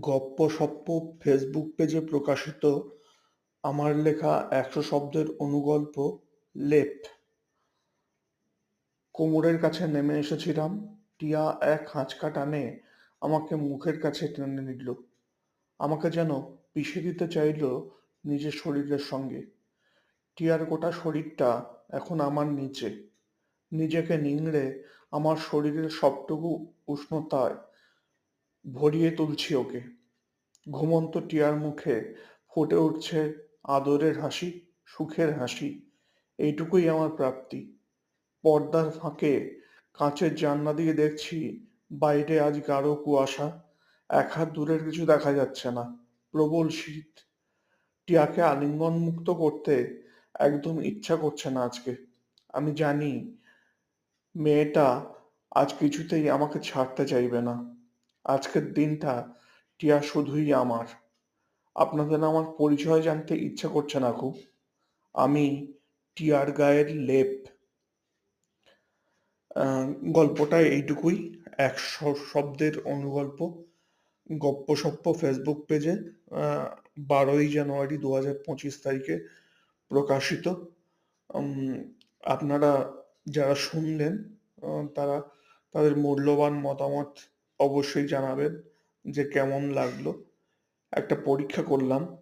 Gappasappa Facebook পেজে প্রকাশিত আমার লেখা একশো শব্দের অনুগল্প লেপ কোমরের কাছে নেমে এসেছিলাম। টিয়া এক হাঁচকা টানে আমাকে মুখের কাছে টেনে নিল। আমাকে যেন পিষে দিতে চাইল নিজের শরীরের সঙ্গে। টিয়ার গোটা শরীরটা এখন আমার নিচে। নিজেকে নিংড়ে আমার শরীরের সবটুকু উষ্ণতায় ভরিয়ে তুলছি ওকে। ঘুমন্ত টিয়ার মুখে ফুটে উঠছে আদরের হাসি, সুখের হাসি। এইটুকুই আমার প্রাপ্তি। পর্দার ফাঁকে কাঁচের জানলা দিয়ে দেখছি বাইরে আজ গাঢ় কুয়াশা। এক হাত দূরের কিছু দেখা যাচ্ছে না। প্রবল শীত। টিয়াকে আলিঙ্গন মুক্ত করতে একদম ইচ্ছা করছে না আজকে। আমি জানি মেয়েটা আজ কিছুতেই আমাকে ছাড়তে চাইবে না। আজকের দিনটা টিয়া শুধুই আমার। আপনাদের আমার পরিচয় জানতে ইচ্ছে করছে না খুব। আমি টিয়ার গায়ের লেপ। গল্পটা এইটুকুই। এক শব্দের অনুগল্প। গপ্পসপ্প ফেসবুক পেজে বারোই জানুয়ারি দু হাজার পঁচিশ তারিখে প্রকাশিত। আপনারা যারা শুনলেন তারা তাদের মূল্যবান মতামত অবশ্যই জানাবেন যে কেমন লাগল। একটা পরীক্ষা করলাম।